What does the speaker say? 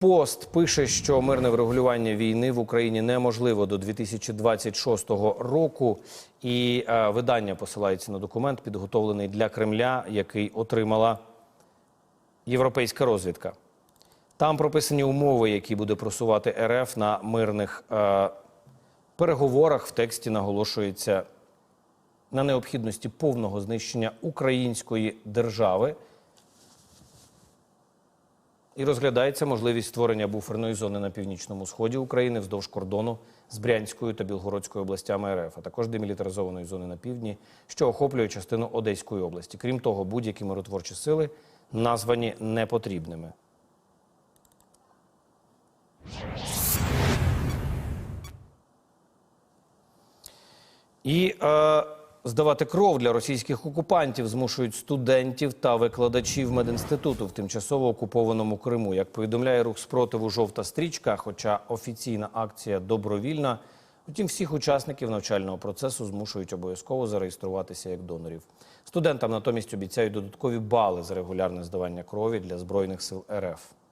Пост пише, що мирне врегулювання війни в Україні неможливо до 2026 року. І е, видання посилається на документ, підготовлений для Кремля, який отримала європейська розвідка. Там прописані умови, які буде просувати РФ на мирних е, переговорах. В тексті наголошується на необхідності повного знищення української держави. І розглядається можливість створення буферної зони на північному сході України вздовж кордону з Брянською та Білгородською областями РФ, а також демілітаризованої зони на півдні, що охоплює частину Одеської області. Крім того, будь-які миротворчі сили названі непотрібними. І е, здавати кров для російських окупантів змушують студентів та викладачів медінституту в тимчасово окупованому Криму. Як повідомляє рух спротиву жовта стрічка, хоча офіційна акція добровільна, втім всіх учасників навчального процесу змушують обов'язково зареєструватися як донорів. Студентам натомість обіцяють додаткові бали за регулярне здавання крові для збройних сил РФ.